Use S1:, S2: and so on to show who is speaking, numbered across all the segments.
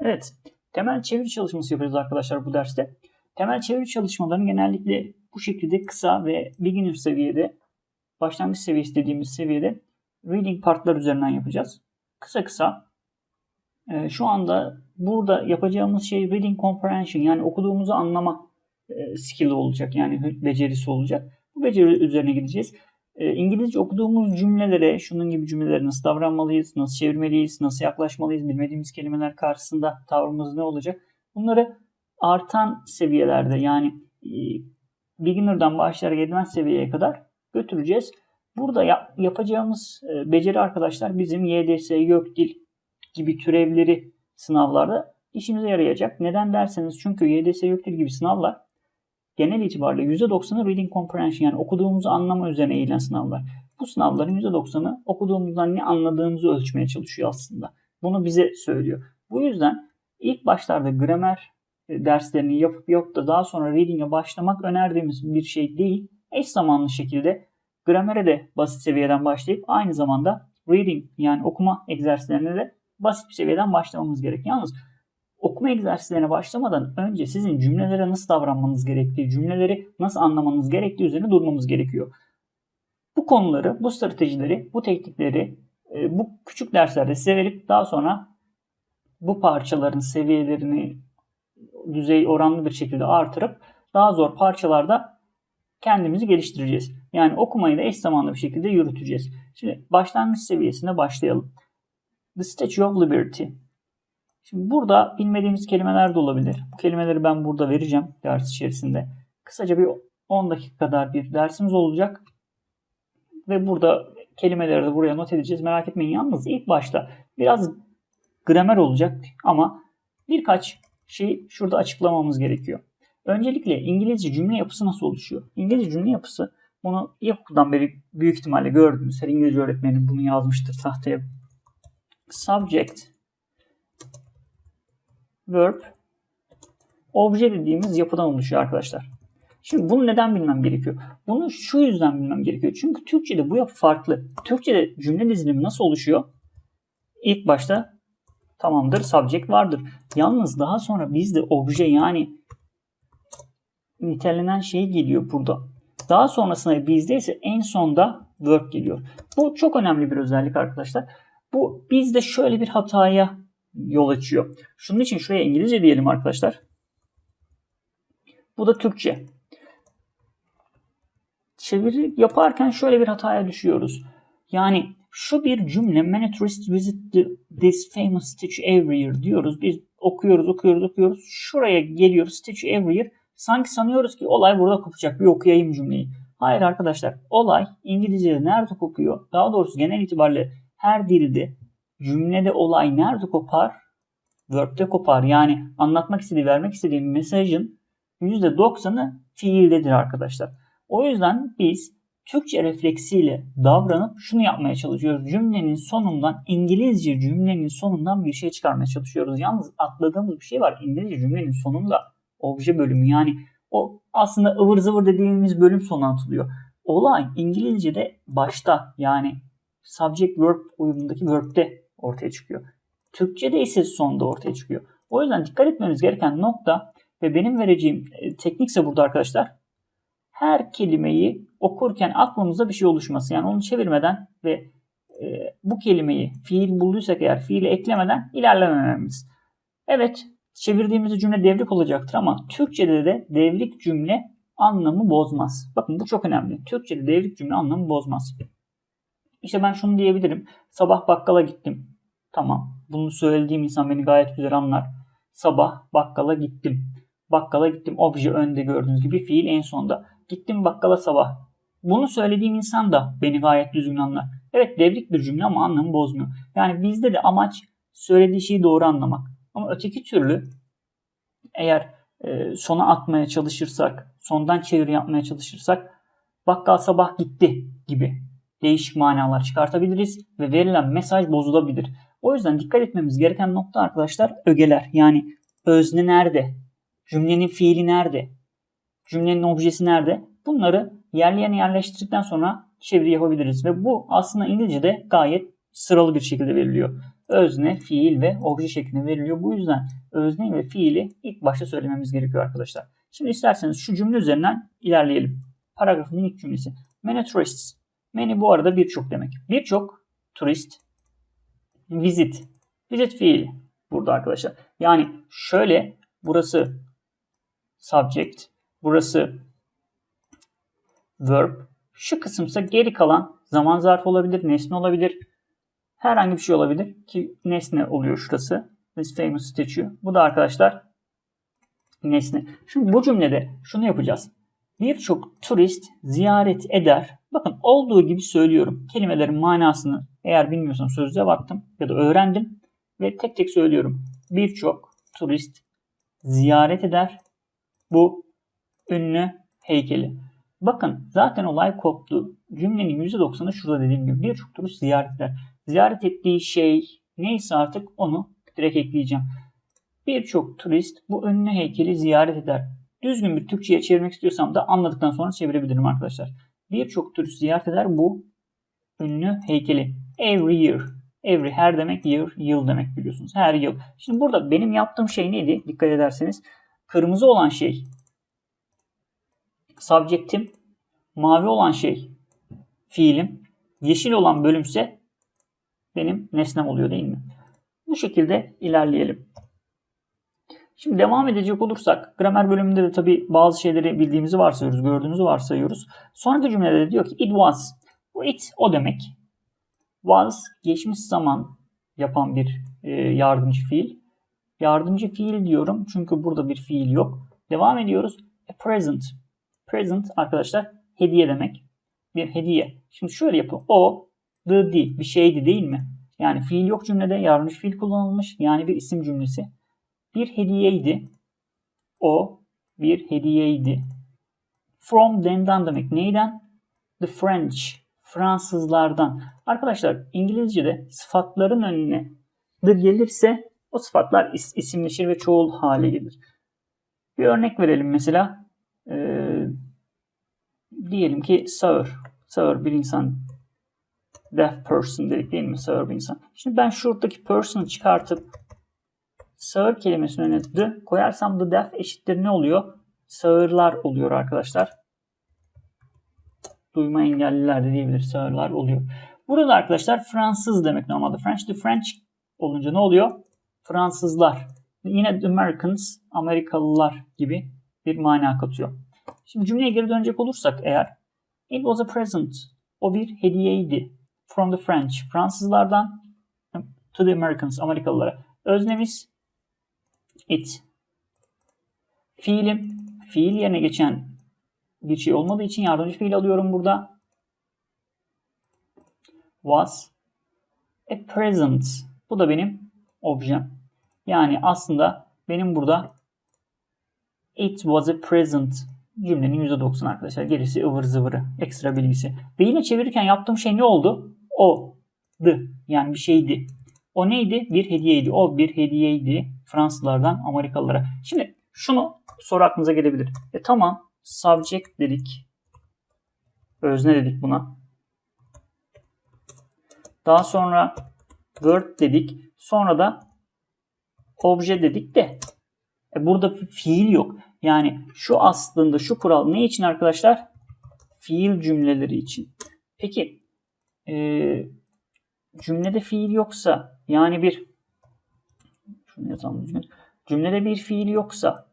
S1: Evet, temel çeviri çalışması yapıyoruz arkadaşlar bu derste. Temel çeviri çalışmalarını genellikle bu şekilde kısa ve beginner seviyede, başlangıç seviyesi dediğimiz seviyede reading partlar üzerinden yapacağız. Kısa kısa. Ee, şu anda burada yapacağımız şey reading comprehension yani okuduğumuzu anlama e, olacak yani becerisi olacak. Bu beceri üzerine gideceğiz. E, İngilizce okuduğumuz cümlelere, şunun gibi cümlelere nasıl davranmalıyız, nasıl çevirmeliyiz, nasıl yaklaşmalıyız, bilmediğimiz kelimeler karşısında tavrımız ne olacak? Bunları artan seviyelerde yani e, beginner'dan başlayarak advanced seviyeye kadar götüreceğiz. Burada yap, yapacağımız e, beceri arkadaşlar bizim YDS, YÖKDİL gibi türevleri sınavlarda işimize yarayacak. Neden derseniz çünkü YDS, YÖKDİL gibi sınavlar genel itibariyle %90'ı reading comprehension yani okuduğumuzu anlama üzerine eğilen sınavlar. Bu sınavların %90'ı okuduğumuzdan ne anladığımızı ölçmeye çalışıyor aslında. Bunu bize söylüyor. Bu yüzden ilk başlarda gramer e, derslerini yapıp yok da daha sonra reading'e başlamak önerdiğimiz bir şey değil. Eş zamanlı şekilde gramere de basit seviyeden başlayıp aynı zamanda reading yani okuma egzersizlerine de basit bir seviyeden başlamamız gerek. Yalnız okuma egzersizlerine başlamadan önce sizin cümlelere nasıl davranmanız gerektiği, cümleleri nasıl anlamanız gerektiği üzerine durmamız gerekiyor. Bu konuları, bu stratejileri, bu teknikleri e, bu küçük derslerde size verip daha sonra bu parçaların seviyelerini düzey oranlı bir şekilde artırıp daha zor parçalarda kendimizi geliştireceğiz. Yani okumayı da eş zamanlı bir şekilde yürüteceğiz. Şimdi başlangıç seviyesinde başlayalım. The Statue of Liberty. Şimdi burada bilmediğimiz kelimeler de olabilir. Bu kelimeleri ben burada vereceğim ders içerisinde. Kısaca bir 10 dakika kadar bir dersimiz olacak. Ve burada kelimeleri de buraya not edeceğiz. Merak etmeyin. Yalnız ilk başta biraz gramer olacak ama birkaç şey şurada açıklamamız gerekiyor. Öncelikle İngilizce cümle yapısı nasıl oluşuyor? İngilizce cümle yapısı bunu ilkokuldan beri büyük ihtimalle gördünüz. Her İngilizce öğretmenim bunu yazmıştır tahtaya. Subject verb, obje dediğimiz yapıdan oluşuyor arkadaşlar. Şimdi bunu neden bilmem gerekiyor? Bunu şu yüzden bilmem gerekiyor. Çünkü Türkçe'de bu yapı farklı. Türkçe'de cümle dizilimi nasıl oluşuyor? İlk başta tamamdır, subject vardır. Yalnız daha sonra bizde obje yani nitelenen şey geliyor burada. Daha sonrasında bizde ise en sonda verb geliyor. Bu çok önemli bir özellik arkadaşlar. Bu bizde şöyle bir hataya yol açıyor. Şunun için şuraya İngilizce diyelim arkadaşlar. Bu da Türkçe. Çeviri yaparken şöyle bir hataya düşüyoruz. Yani şu bir cümle many tourists visit this famous statue every year diyoruz. Biz okuyoruz, okuyoruz, okuyoruz. Şuraya geliyoruz statue every year. Sanki sanıyoruz ki olay burada kopacak. Bir okuyayım cümleyi. Hayır arkadaşlar. Olay İngilizce'de nerede kopuyor? Daha doğrusu genel itibariyle her dilde cümlede olay nerede kopar? Verb'de kopar. Yani anlatmak istediği, vermek istediği mesajın %90'ı fiildedir arkadaşlar. O yüzden biz Türkçe refleksiyle davranıp şunu yapmaya çalışıyoruz. Cümlenin sonundan, İngilizce cümlenin sonundan bir şey çıkarmaya çalışıyoruz. Yalnız atladığımız bir şey var. İngilizce cümlenin sonunda obje bölümü yani o aslında ıvır zıvır dediğimiz bölüm sonu atılıyor. Olay İngilizce'de başta yani subject verb uyumundaki verb'de ortaya çıkıyor. Türkçe'de ise sonda ortaya çıkıyor. O yüzden dikkat etmemiz gereken nokta ve benim vereceğim e, teknikse burada arkadaşlar her kelimeyi okurken aklımızda bir şey oluşması. Yani onu çevirmeden ve e, bu kelimeyi fiil bulduysak eğer fiili eklemeden ilerlemememiz. Evet çevirdiğimiz cümle devrik olacaktır ama Türkçe'de de devrik cümle anlamı bozmaz. Bakın bu çok önemli. Türkçe'de devrik cümle anlamı bozmaz. İşte ben şunu diyebilirim. Sabah bakkala gittim. Tamam. Bunu söylediğim insan beni gayet güzel anlar. Sabah bakkala gittim. Bakkala gittim. Obje önde gördüğünüz gibi fiil en sonda. Gittim bakkala sabah. Bunu söylediğim insan da beni gayet düzgün anlar. Evet devrik bir cümle ama anlamı bozmuyor. Yani bizde de amaç söylediği şeyi doğru anlamak. Ama öteki türlü eğer e, sona atmaya çalışırsak, sondan çeviri yapmaya çalışırsak bakkal sabah gitti gibi değişik manalar çıkartabiliriz ve verilen mesaj bozulabilir. O yüzden dikkat etmemiz gereken nokta arkadaşlar ögeler. Yani özne nerede? Cümlenin fiili nerede? Cümlenin objesi nerede? Bunları yerleyen yerleştirdikten sonra çeviri yapabiliriz. Ve bu aslında İngilizce'de gayet sıralı bir şekilde veriliyor. özne, fiil ve obje şeklinde veriliyor. Bu yüzden özne ve fiili ilk başta söylememiz gerekiyor arkadaşlar. Şimdi isterseniz şu cümle üzerinden ilerleyelim. Paragrafın ilk cümlesi. Many tourists. Many bu arada birçok demek. Birçok turist visit. Visit fiili burada arkadaşlar. Yani şöyle burası subject, burası verb. Şu kısımsa geri kalan zaman zarfı olabilir, nesne olabilir. Herhangi bir şey olabilir ki nesne oluyor şurası. This famous statue. Bu da arkadaşlar nesne. Şimdi bu cümlede şunu yapacağız. Birçok turist ziyaret eder. Bakın olduğu gibi söylüyorum. Kelimelerin manasını eğer bilmiyorsam sözlüğe baktım ya da öğrendim ve tek tek söylüyorum. Birçok turist ziyaret eder bu ünlü heykeli. Bakın zaten olay koptu. Cümlenin %90'ı şurada dediğim gibi birçok turist ziyaret eder. Ziyaret ettiği şey neyse artık onu direkt ekleyeceğim. Birçok turist bu ünlü heykeli ziyaret eder. Düzgün bir Türkçe'ye çevirmek istiyorsam da anladıktan sonra çevirebilirim arkadaşlar. Birçok turist ziyaret eder bu ünlü heykeli. Every year. Every her demek year, yıl demek biliyorsunuz. Her yıl. Şimdi burada benim yaptığım şey neydi? Dikkat ederseniz. Kırmızı olan şey subject'im. Mavi olan şey fiilim. Yeşil olan bölümse benim nesnem oluyor değil mi? Bu şekilde ilerleyelim. Şimdi devam edecek olursak gramer bölümünde de tabi bazı şeyleri bildiğimizi varsayıyoruz, gördüğümüzü varsayıyoruz. Sonraki cümlede de diyor ki it was. Bu it o demek. Was geçmiş zaman yapan bir e, yardımcı fiil. Yardımcı fiil diyorum çünkü burada bir fiil yok. Devam ediyoruz. A present. Present arkadaşlar hediye demek. Bir hediye. Şimdi şöyle yapın. O, the, di bir şeydi değil mi? Yani fiil yok cümlede yardımcı fiil kullanılmış. Yani bir isim cümlesi. Bir hediyeydi. O bir hediyeydi. From den'den demek. Neyden? The French. Fransızlardan. Arkadaşlar İngilizce'de sıfatların önüne the gelirse o sıfatlar is- isimleşir ve çoğul hale gelir. Bir örnek verelim mesela. Ee, diyelim ki sağır. Sağır bir insan. Deaf person dedik değil mi? Sağır bir insan. Şimdi ben şuradaki person'ı çıkartıp sağır kelimesinin önüne the koyarsam the deaf eşittir ne oluyor? Sağırlar oluyor arkadaşlar. Duyma engelliler de diyebilir. Sağırlar oluyor. Burada arkadaşlar Fransız demek normalde. French the French olunca ne oluyor? Fransızlar. Yine the Americans, Amerikalılar gibi bir mana katıyor. Şimdi cümleye geri dönecek olursak eğer it was a present. O bir hediyeydi. From the French. Fransızlardan to the Americans. Amerikalılara. Öznemiz it. Fiilim. Fiil yerine geçen bir şey olmadığı için yardımcı fiil alıyorum burada. Was a present. Bu da benim objem. Yani aslında benim burada it was a present cümlenin %90 arkadaşlar. Gerisi ıvır zıvırı. Ekstra bilgisi. Ve yine çevirirken yaptığım şey ne oldu? O. The. Yani bir şeydi. O neydi? Bir hediyeydi. O bir hediyeydi. Fransızlardan Amerikalılara. Şimdi şunu soru aklınıza gelebilir. E tamam. Subject dedik. Özne dedik buna. Daha sonra word dedik. Sonra da obje dedik de e burada fiil yok. Yani şu aslında şu kural ne için arkadaşlar? Fiil cümleleri için. Peki e, cümlede fiil yoksa yani bir şunu yazalım düzgün. Cümlede bir fiil yoksa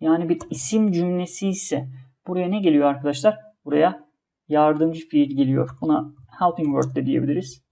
S1: yani bir isim cümlesi ise buraya ne geliyor arkadaşlar? Buraya yardımcı fiil geliyor. Buna helping word de diyebiliriz.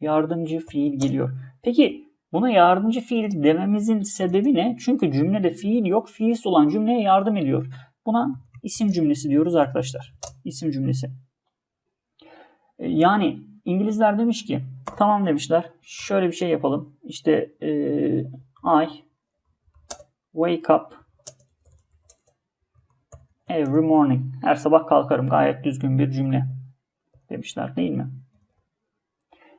S1: Yardımcı fiil geliyor. Peki Buna yardımcı fiil dememizin sebebi ne? Çünkü cümlede fiil yok. Fiilsiz olan cümleye yardım ediyor. Buna isim cümlesi diyoruz arkadaşlar. İsim cümlesi. E, yani İngilizler demiş ki tamam demişler. Şöyle bir şey yapalım. İşte e, I wake up every morning. Her sabah kalkarım. Gayet düzgün bir cümle demişler değil mi?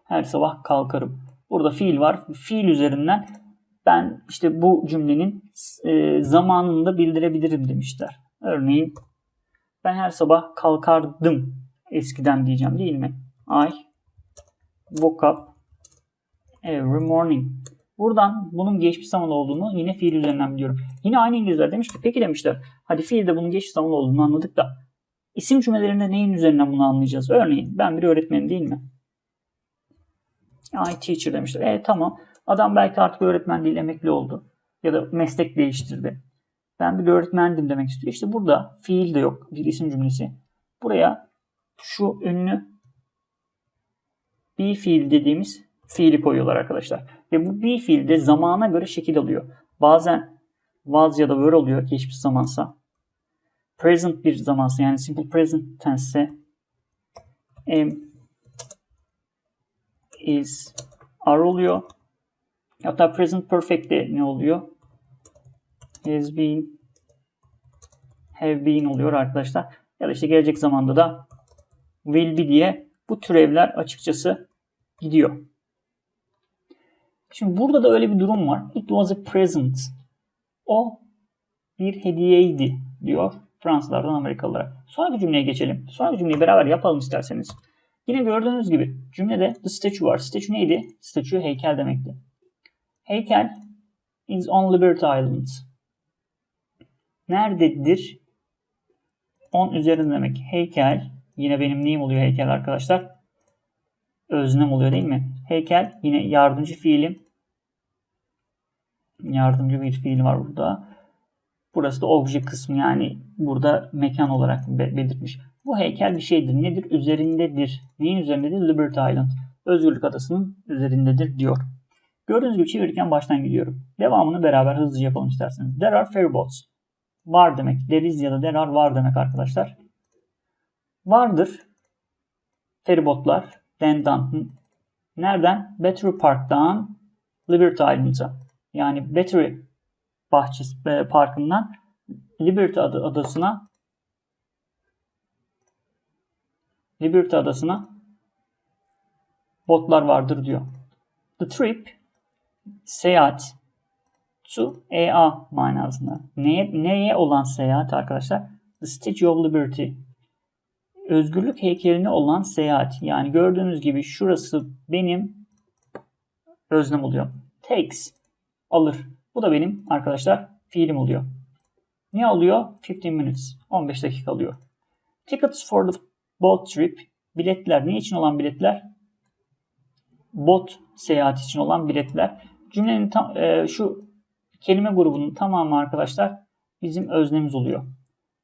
S1: Her sabah kalkarım. Burada fiil var. Fiil üzerinden ben işte bu cümlenin e, zamanını da bildirebilirim demişler. Örneğin ben her sabah kalkardım eskiden diyeceğim değil mi? I woke up Every morning. Buradan bunun geçmiş zaman olduğunu yine fiil üzerinden biliyorum. Yine aynı İngilizler demiş ki peki demişler. Hadi fiilde bunun geçmiş zaman olduğunu anladık da isim cümlelerinde neyin üzerinden bunu anlayacağız? Örneğin ben bir öğretmenim değil mi? I teacher demişler. E tamam. Adam belki artık öğretmen değil emekli oldu. Ya da meslek değiştirdi. Ben bir öğretmendim demek istiyor. İşte burada fiil de yok. Bir isim cümlesi. Buraya şu ünlü be fiil dediğimiz fiili koyuyorlar arkadaşlar. Ve bu be fiil de zamana göre şekil alıyor. Bazen was ya da were oluyor geçmiş zamansa. Present bir zamansa yani simple present tense am is are oluyor. Hatta present perfect'te ne oluyor? Has been have been oluyor arkadaşlar. Ya da işte gelecek zamanda da will be diye bu türevler açıkçası gidiyor. Şimdi burada da öyle bir durum var. It was a present. O bir hediyeydi diyor Fransızlardan Amerikalılara. Sonraki cümleye geçelim. Sonraki cümleyi beraber yapalım isterseniz. Yine gördüğünüz gibi cümlede the statue var. Statue neydi? Statue heykel demekti. Heykel is on Liberty Island. Nerededir? On üzerinde demek. Heykel. Yine benim neyim oluyor heykel arkadaşlar? Öznem oluyor değil mi? Heykel yine yardımcı fiilim. Yardımcı bir fiil var burada. Burası da obje kısmı yani burada mekan olarak belirtmiş. Bu heykel bir şeydir. Nedir? Üzerindedir. Neyin üzerindedir? Liberty Island. Özgürlük Adası'nın üzerindedir diyor. Gördüğünüz gibi çevirirken baştan gidiyorum. Devamını beraber hızlıca yapalım isterseniz. There are ferryboats. Var demek. There is ya da there are var demek arkadaşlar. Vardır. Feribotlar. Dendan. Nereden? Battery Park'tan Liberty Island'a. Yani Battery bahçesi e, parkından Liberty adı, adasına Liberty adasına botlar vardır diyor. The trip seyahat to EA manasında. Neye, neye olan seyahat arkadaşlar? The Statue of Liberty. Özgürlük heykeline olan seyahat. Yani gördüğünüz gibi şurası benim özlem oluyor. Takes alır. Bu da benim arkadaşlar fiilim oluyor. Ne alıyor? 15 minutes. 15 dakika alıyor. Tickets for the boat trip. Biletler. Ne için olan biletler? Bot seyahat için olan biletler. Cümlenin tam, e, şu kelime grubunun tamamı arkadaşlar bizim öznemiz oluyor.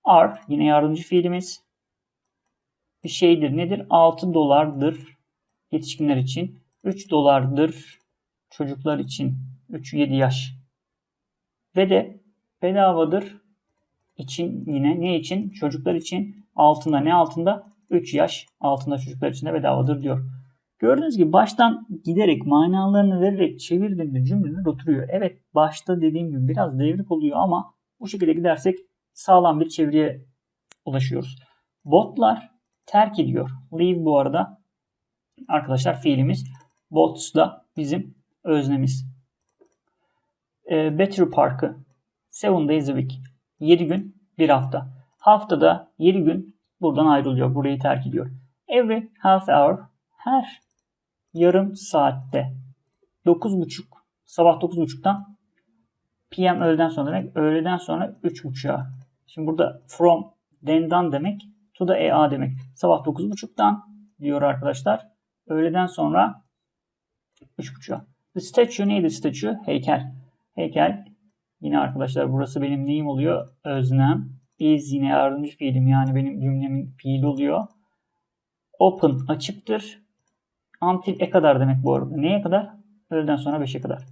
S1: Are yine yardımcı fiilimiz. Bir şeydir. Nedir? 6 dolardır yetişkinler için. 3 dolardır çocuklar için. 3-7 yaş. Ve de bedavadır için yine ne için? Çocuklar için altında ne altında? 3 yaş altında çocuklar için de bedavadır diyor. Gördüğünüz gibi baştan giderek manalarını vererek çevirdiğimde cümleler oturuyor. Evet başta dediğim gibi biraz devrik oluyor ama bu şekilde gidersek sağlam bir çeviriye ulaşıyoruz. Botlar terk ediyor. Leave bu arada arkadaşlar fiilimiz. Bots da bizim öznemiz. E, Battery Park'ı 7 days a week. 7 gün bir hafta. Haftada 7 gün buradan ayrılıyor. Burayı terk ediyor. Every half hour her yarım saatte 9.30 sabah 9.30'dan PM öğleden sonra demek. Öğleden sonra 3.30'a. Şimdi burada from dendan demek to da EA demek. Sabah 9.30'dan diyor arkadaşlar. Öğleden sonra 3.30'a. The statue neydi statue? Heykel. Heykel. Yine arkadaşlar burası benim neyim oluyor? Öznem. Is yine yardımcı fiilim yani benim cümlemin fiili oluyor. Open açıktır. Until e kadar demek bu arada. Neye kadar? Öğleden sonra 5'e kadar.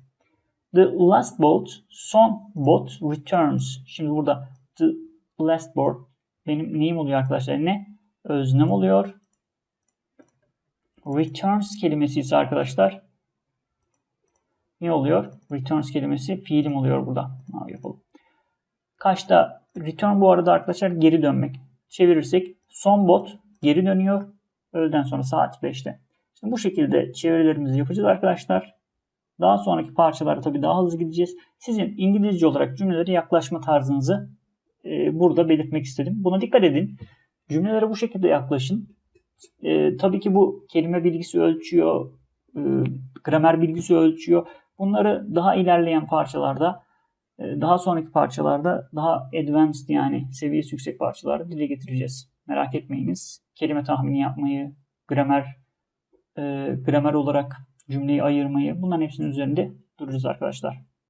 S1: The last boat, son bot returns. Şimdi burada the last boat benim neyim oluyor arkadaşlar? Ne? Öznem oluyor. Returns kelimesi ise arkadaşlar ne oluyor? Returns kelimesi fiilim oluyor burada. Abi yapalım. Kaçta? Return bu arada arkadaşlar geri dönmek. Çevirirsek son bot geri dönüyor. Öğleden sonra saat 5'te. Şimdi bu şekilde çevirilerimizi yapacağız arkadaşlar. Daha sonraki parçalarda tabii daha hızlı gideceğiz. Sizin İngilizce olarak cümleleri yaklaşma tarzınızı e, burada belirtmek istedim. Buna dikkat edin. Cümlelere bu şekilde yaklaşın. E, tabii ki bu kelime bilgisi ölçüyor, e, gramer bilgisi ölçüyor. Bunları daha ilerleyen parçalarda, e, daha sonraki parçalarda daha advanced yani seviyesi yüksek parçalarda dile getireceğiz. Merak etmeyiniz. Kelime tahmini yapmayı, gramer e, gramer olarak cümleyi ayırmayı bunların hepsinin üzerinde duracağız arkadaşlar.